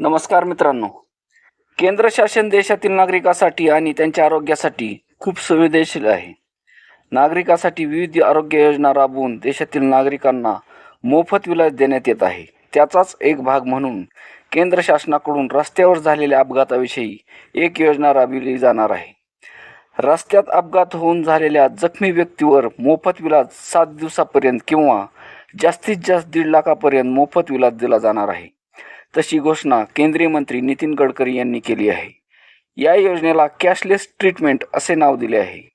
नमस्कार मित्रांनो. केंद्र शासन देशातील नागरिकासाठी आणि त्यांच्या आरोग्यासाठी खूप संवेदनशील आहे. नागरिकासाठी विविध आरोग्य योजना राबवून देशातील नागरिकांना मोफत विलास देण्यात येत आहे. त्याचाच एक भाग म्हणून केंद्र शासनाकडून रस्त्यावर झालेल्या अपघाताविषयी एक योजना राबविली जाणार आहे. रस्त्यात अपघात होऊन झालेल्या जखमी व्यक्तीवर मोफत विलास सात दिवसापर्यंत किंवा जास्तीत जास्त दीड लाखापर्यंत मोफत विलास दिला जाणार आहे. तशी घोषणा केंद्रीय मंत्री नितीन गडकरी यांनी केली आहे. या योजनेला कॅशलेस ट्रीटमेंट असे नाव दिले आहे.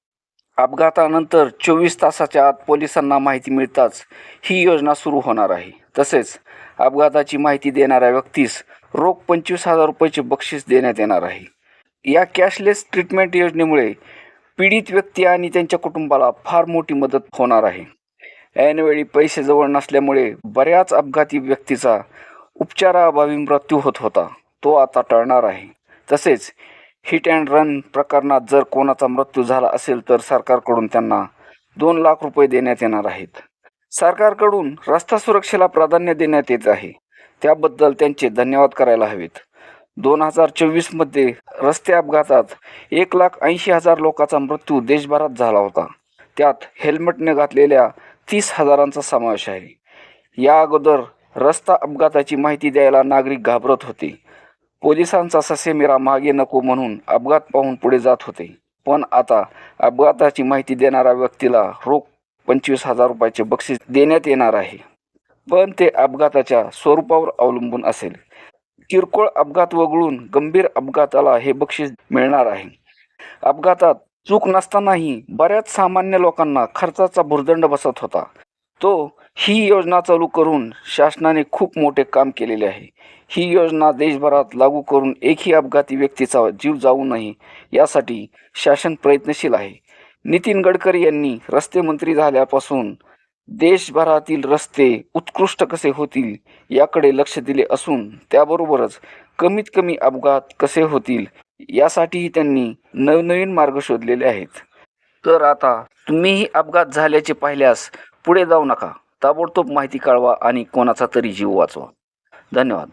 अपघातानंतर चोवीस तासाच्या आत पोलिसांना माहिती मिळताच ही योजना सुरू होणार आहे. तसेच अपघाताची माहिती देणाऱ्या व्यक्तीस रोख पंचवीस हजार रुपयाचे बक्षीस देण्यात येणार आहे. या कॅशलेस ट्रीटमेंट योजनेमुळे पीडित व्यक्ती आणि त्यांच्या कुटुंबाला फार मोठी मदत होणार आहे. ऐनवेळी पैसे जवळ नसल्यामुळे बऱ्याच अपघाती व्यक्तीचा उपचाराअभावी मृत्यू होत होता. तो आता टळणार आहे. तसेच हिट अँड रन प्रकरणात जर कोणाचा मृत्यू झाला असेल तर सरकारकडून त्यांना दोन लाख रुपये देण्यात येणार आहेत. सरकारकडून रस्ता सुरक्षेला प्राधान्य देण्यात येत आहे. त्याबद्दल त्यांचे धन्यवाद करायला हवेत. दोन हजार चोवीसमध्ये रस्ते अपघातात एक लाख ऐंशी हजार लोकांचा मृत्यू देशभरात झाला होता. त्यात हेल्मेटने घातलेल्या तीस हजारांचा समावेश आहे. या अगोदर रस्ता अपघाताची माहिती द्यायला नागरिक घाबरत होते. पोलिसांचा ससेमिरा मागे नको म्हणून अपघात पाहून पुढे जात होते. पण आता अपघाताची माहिती देणाऱ्या व्यक्तीला रोख पंचवीस हजार रुपयाचे बक्षीस देण्यात येणार आहे. पण ते अपघाताच्या स्वरूपावर अवलंबून असेल. किरकोळ अपघात वगळून गंभीर अपघाताला हे बक्षीस मिळणार आहे. अपघातात चूक नसतानाही बऱ्याच सामान्य लोकांना खर्चाचा भुर्दंड बसत होता. तो ही योजना चालू करून शासनाने खूप मोठे काम केलेले आहे. ही योजना देशभरात लागू करून एकही अपघाती व्यक्तीचा जीव जाऊ नये यासाठी शासन प्रयत्नशील आहे. नितीन गडकरी यांनी रस्ते मंत्री झाल्यापासून देशभरातील रस्ते उत्कृष्ट कसे होतील याकडे लक्ष दिले असून त्याबरोबरच कमीत कमी अपघात कसे होतील यासाठीही त्यांनी नवनवीन मार्ग शोधलेले आहेत. तर आता तुम्हीही अपघात झाल्याचे पाहिल्यास पुढे जाऊ नका. ताबडतोब माहिती कळवा आणि कोणाचा तरी जीव वाचवा. धन्यवाद.